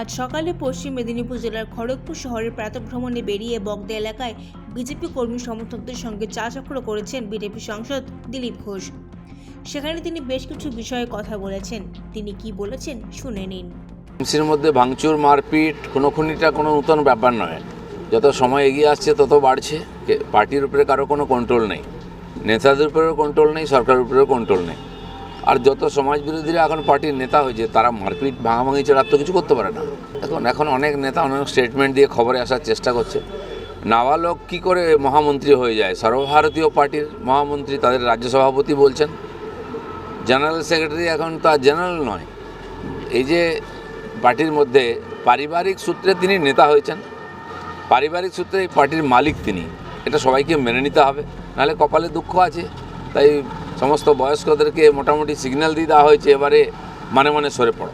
আজ সকালে পশ্চিম মেদিনীপুর জেলার খড়গপুর শহরের প্রাতভ্রমণে বেরিয়ে বগদা এলাকায় বিজেপি কর্মী সমর্থকদের সঙ্গে চা চক্র করেছেন বিজেপি সাংসদ দিলীপ ঘোষ। সেখানে তিনি বেশ কিছু বিষয়ে কথা বলেছেন। তিনি কি বলেছেন শুনে নিন। টিএমসির মধ্যে ভাঙচুর, মারপিট কোনো খুনিটা কোনো নূতন ব্যাপার নয়। যত সময় এগিয়ে আসছে, তত বাড়ছে। পার্টির উপরে কারও কোনো কন্ট্রোল নেই। নেতাদের উপরেও কন্ট্রোল নেই, সরকারের উপরেও কন্ট্রোল নেই। আর যত সমাজ বিরোধীরা এখন পার্টির নেতা হয়েছে, তারা মারপিট, ভাঙাভাঙি ছাড়া তো কিছু করতে পারে না। এখন এখন অনেক নেতা অনেক স্টেটমেন্ট দিয়ে খবরে আসার চেষ্টা করছে। নাবালক কী করে মহামন্ত্রী হয়ে যায়? সর্বভারতীয় পার্টির মহামন্ত্রী, তাদের রাজ্য সভাপতি বলছেন। জেনারেল সেক্রেটারি এখন তা জেনারেল নয়। এই যে পার্টির মধ্যে পারিবারিক সূত্রে তিনি নেতা হয়েছেন। পারিবারিক সূত্রে এই পার্টির মালিক তিনি। এটা সবাইকে মেনে নিতে হবে। নাহলে কপালে দুঃখ আছে। তাই সমস্ত বয়স্কদেরকে মোটামুটি সিগন্যাল দিয়ে দেওয়া হয়েছে, এবারে মানে মানে সরে পড়ো।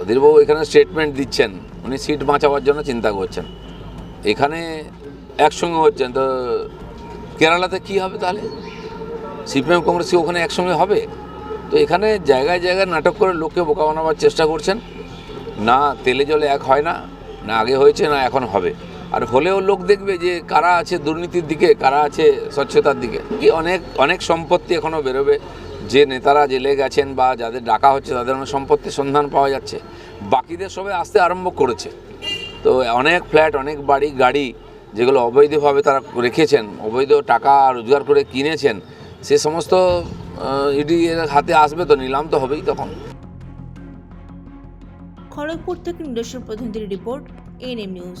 অধীরবাবু এখানে স্টেটমেন্ট দিচ্ছেন, উনি সিট বাঁচাবার জন্য চিন্তা করছেন। এখানে একসঙ্গে হচ্ছেন, তো কেরালাতে কি হবে তাহলে? সিপিএম কংগ্রেস কি ওখানে একসঙ্গে হবে? তো এখানে জায়গায় জায়গায় নাটক করে লোককে বোকা বানাবার চেষ্টা করছেন। না তেলে জলে এক হয় না না আগে হয়েছে, না এখন হবে। আর হলেও লোক দেখবে যে কারা আছে দুর্নীতির দিকে, কারা আছে স্বচ্ছতার দিকে। কি অনেক অনেক সম্পত্তি এখনও বেরোবে। যে নেতারা জেলে গেছেন বা যাদের ডাকা হচ্ছে, তাদের অনেক সম্পত্তির সন্ধান পাওয়া যাচ্ছে। বাকিদের সবাই আসতে আরম্ভ করেছে। তো অনেক ফ্ল্যাট, অনেক বাড়ি, গাড়ি যেগুলো অবৈধভাবে তারা রেখেছেন, অবৈধ টাকা রোজগার করে কিনেছেন, সে সমস্ত ইডি হাতে আসবে তো, নিলাম তো হবেই তখন। খড়গপুর থেকে নিজস্ব প্রতিনিধির রিপোর্ট এনএম নিউজ।